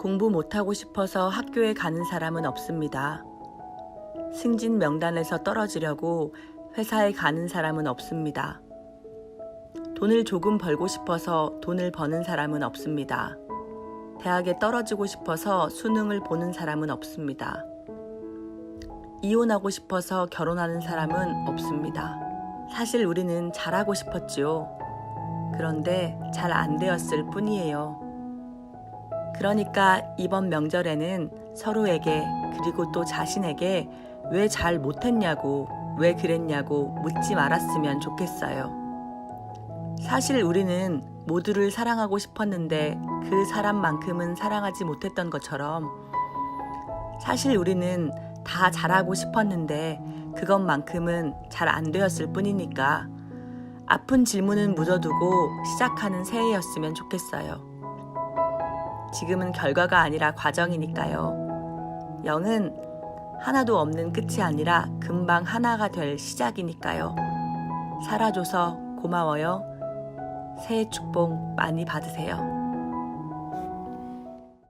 공부 못하고 싶어서 학교에 가는 사람은 없습니다. 승진 명단에서 떨어지려고 회사에 가는 사람은 없습니다. 돈을 조금 벌고 싶어서 돈을 버는 사람은 없습니다. 대학에 떨어지고 싶어서 수능을 보는 사람은 없습니다. 이혼하고 싶어서 결혼하는 사람은 없습니다. 사실 우리는 잘하고 싶었지요. 그런데 잘 안 되었을 뿐이에요. 그러니까 이번 명절에는 서로에게 그리고 또 자신에게 왜 잘 못했냐고, 왜 그랬냐고 묻지 말았으면 좋겠어요. 사실 우리는 모두를 사랑하고 싶었는데 그 사람만큼은 사랑하지 못했던 것처럼 사실 우리는 다 잘하고 싶었는데 그것만큼은 잘 안 되었을 뿐이니까 아픈 질문은 묻어두고 시작하는 새해였으면 좋겠어요. 지금은 결과가 아니라 과정이니까요. 영은 하나도 없는 끝이 아니라 금방 하나가 될 시작이니까요. 살아줘서 고마워요. 새해 축복 많이 받으세요.